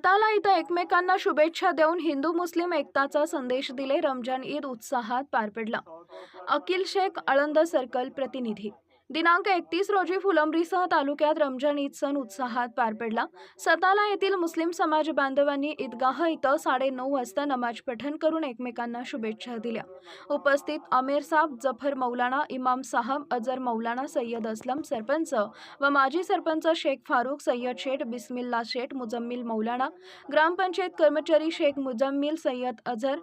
साताला इथं एकमेकांना शुभेच्छा देऊन हिंदू मुस्लिम एकताचा संदेश दिले रमजान ईद उत्साहात पार पडला. अकिल शेख आळंद सर्कल प्रतिनिधी दिनांक एकतीस रोजी फुलंब्रीसह तालुक्यात रमजान ईद सण उत्साहात पार पडला. सताला येथील मुस्लिम समाज बांधवांनी ईदगाह इथं साडेनऊ वाजता नमाज पठण करून एकमेकांना शुभेच्छा दिल्या. उपस्थित आमिर साहब जफर मौलाना इमाम साहब अजर मौलाना सय्यद असलम सरपंच व माजी सरपंच शेख फारूक सय्यद शेठ बिस्मिल्ला शेठ मुजम्मिल मौलाना ग्रामपंचायत कर्मचारी शेख मुजम्मिल सय्यद अझर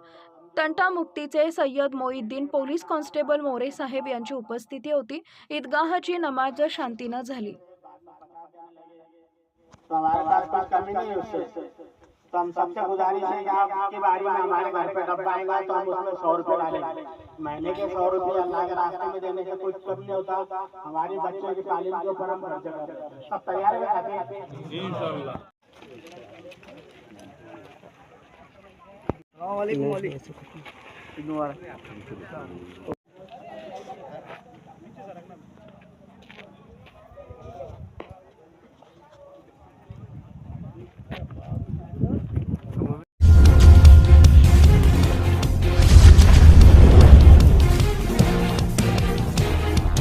तंटामुक्तीचे सय्यद मोईद्दीन पोलीस कॉन्स्टेबल मोरे साहेब यांची उपस्थिती होती. ईदगाहची नमाज शांतीनं झाली. हम सबसे गुजारिश है कि आपकी बारी में हमारे घर पे डब्बा आएगा तो हम उसमें सौ रुपये डालेंगे महीने के सौ रुपये अल्लाह के रास्ते में देने से कुछ कम नहीं होता हमारी बच्चों की तालीम के ऊपर हम खर्च सब तैयार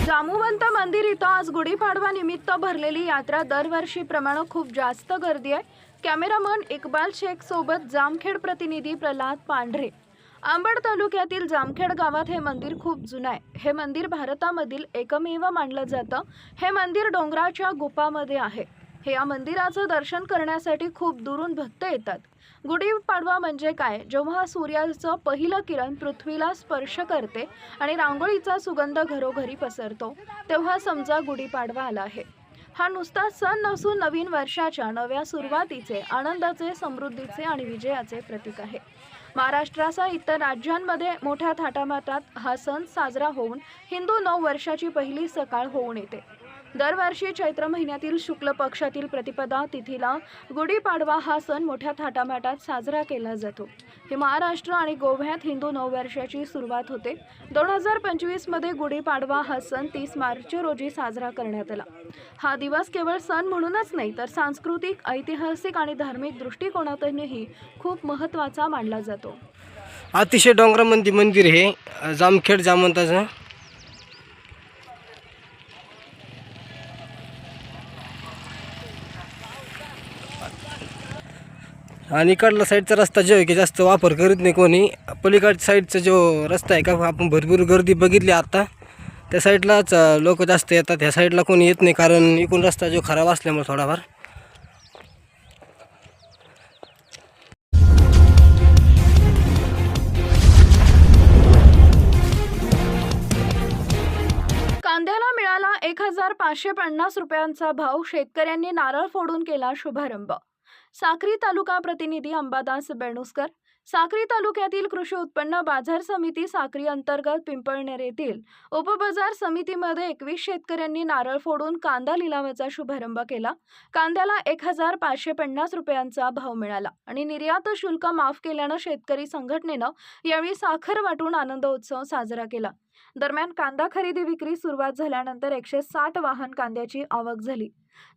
जामुवंत मंदिर इथं आज गुढीपाडवा निमित्त भरलेली यात्रा दरवर्षीप्रमाणे खूप जास्त गर्दी आहे. कॅमेरामन इक्बाल शेख सोबत जामखेड प्रतिनिधी प्रल्हाद पांढरे. आंबड तालुक्यातील जामखेड गावात हे मंदिर खूप जुनं आहे. हे मंदिर भारतामधील एकमेव मानलं जातं. हे मंदिर डोंगराच्या गुपामध्ये आहे. हे या मंदिराचं दर्शन करण्यासाठी खूप दुरून भक्त येतात. गुढीपाडवा म्हणजे काय? जेव्हा सूर्याचं पहिलं किरण पृथ्वीला स्पर्श करते आणि रांगोळीचा सुगंध घरोघरी पसरतो तेव्हा समजा गुढीपाडवा आला आहे. हा नुसता सण नसून नवीन वर्षाच्या नव्या सुरुवातीचे आनंदाचे समृद्धीचे आणि विजयाचे प्रतीक आहे. महाराष्ट्रासह इतर राज्यांमध्ये मोठ्या थाटामाटात हा सण साजरा होऊन हिंदू नऊ वर्षाची पहिली सकाळ होऊन येते. दरवर्षी चैत्र महिन्यातील शुक्ल पक्षातील प्रतिपदा तिथीला गुढीपाडवा हा सण मोठ्या थाटामाटात साजरा केला जातो. हे महाराष्ट्र आणि गोव्यात हिंदू नववर्षाची सुरुवात होते. दोन हजार पंचवीसमध्ये गुढीपाडवा हा सण तीस मार्च रोजी साजरा करण्यात आला. हा दिवस केवळ सण म्हणूनच नाही तर सांस्कृतिक ऐतिहासिक आणि धार्मिक दृष्टिकोनातूनही खूप महत्त्वाचा मानला जातो. अतिशय डोंगरामध्ये मंदिर हे जामखेड जामंताचं आणि इकडला साईडचा रस्ता जो आहे की जास्त वापर करीत नाही कोणी. पलीकडच्या साईडचा जो रस्ता आहे का आपण भरपूर गर्दी बघितली आता. त्या साईडलाच लोक जास्त येतात. ह्या साईडला कोणी येत नाही कारण इकडून रस्ता जो खराब असल्यामुळे थोडाफार. कांद्याला मिळाला एक हजार पाचशे पन्नास रुपयांचा भाव शेतकऱ्यांनी नारळ फोडून केला शुभारंभ. साक्री तालुका प्रतिनिधी अंबादास बेणुसकर. साक्री तालुक्यातील कृषी उत्पन्न बाजार समिती साक्री अंतर्गत पिंपळनेर येथील उपबाजार समितीमध्ये एकवीस शेतकऱ्यांनी नारळ फोडून कांदा लिलावाचा शुभारंभ केला. कांद्याला एक हजार पाचशे पन्नास रुपयांचा भाव मिळाला आणि निर्यात शुल्क माफ केल्यानं शेतकरी संघटनेनं यावेळी साखर वाटून आनंद उत्सव साजरा केला. दरम्यान कांदा खरेदी विक्री सुरुवात झाल्यानंतर एकशे साठ वाहन कांद्याची आवक झाली.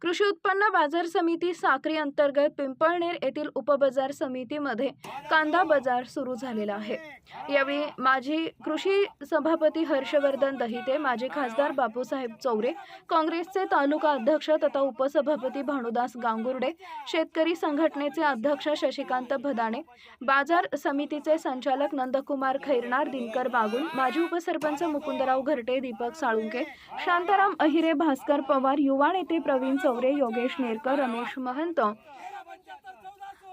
कृषी उत्पन्न बाजार समिती साक्री अंतर्गत पिंपळनेर येथील उपबाजार समितीमध्ये कांदा बाजार सुरू झालेला आहे. यावेळी माजी कृषी सभापती हर्षवर्धन दहिते माजी खासदार बापूसाहेब चौरे काँग्रेसचे तालुका अध्यक्ष तथा उपसभापती भानुदास गांगुर्डे शेतकरी संघटनेचे अध्यक्ष शशिकांत भदाणे बाजार समितीचे संचालक नंदकुमार खैरनार दिनकर बागुल माजी उपसरपंच मुकुंदराव घरटे दीपक साळुंके शांताराम अहिरे भास्कर पवार युवा नेते प्रवीण चौरे योगेश नेरकर रमेश महंत.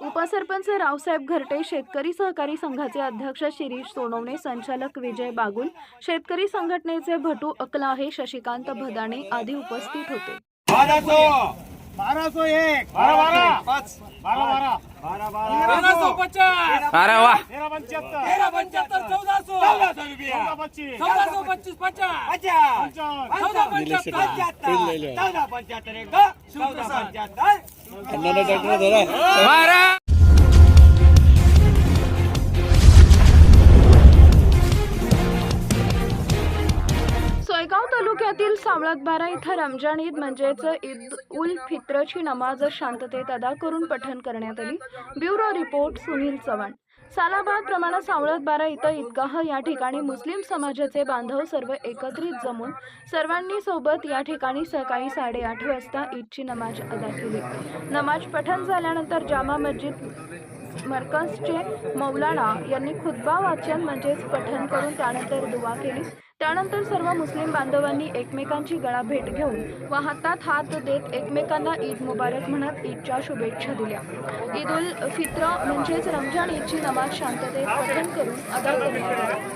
उपसरपंच रावसाहेब घरटे शेतकरी सहकारी संघाचे अध्यक्ष शिरीष सोनवणे संचालक विजय बागुल शेतकरी संघटनेचे भटू अकलाहे शशिकांत भदाणे आदी उपस्थित होते. बारह सौ एक बारह बारह पाँच बारह बारह बारह बारह तेरह सौ पचास. अरे वा तेरह पंचहत्तर तेरह पंचहत्तर चौदह सौ चौदह सौ रुपया चौदह पच्चीस सौ पच्चीस पचास पचास चौदह पंचहत्तर चौदह पंचहत्तर एक दो चौदह पंचहत्तर सोयगाव तालुक्यातील सावळतबारा इथं रमजान ईद म्हणजेच ईद उल फित्रची नमाज शांततेत अदा करून पठण करण्यात आली. Bureau report Sunil Chavan. सालाबाद प्रमाणे सावळतबारा इथं ईदगाह या ठिकाणी मुस्लिम समाजाचे बांधव सर्व एकत्रित जमून सर्वांनी सोबत या ठिकाणी सकाळी साडेआठ वाजता ईदची नमाज अदा केली. नमाज पठण झाल्यानंतर जामा मस्जिद मरकजचे मौलाना यांनी खुतबा वाचन म्हणजेच पठण करून त्यानंतर दुवा केली. त्यानंतर सर्व मुस्लिम बांधवांनी एकमेकांची गळा भेट घेऊन व हातात हात देत एकमेकांना ईद मुबारक म्हणत ईदच्या शुभेच्छा दिल्या. ईद उल फित्र म्हणजेच रमजान ईदची नमाज शांततेत पठण करून अदा करण्यात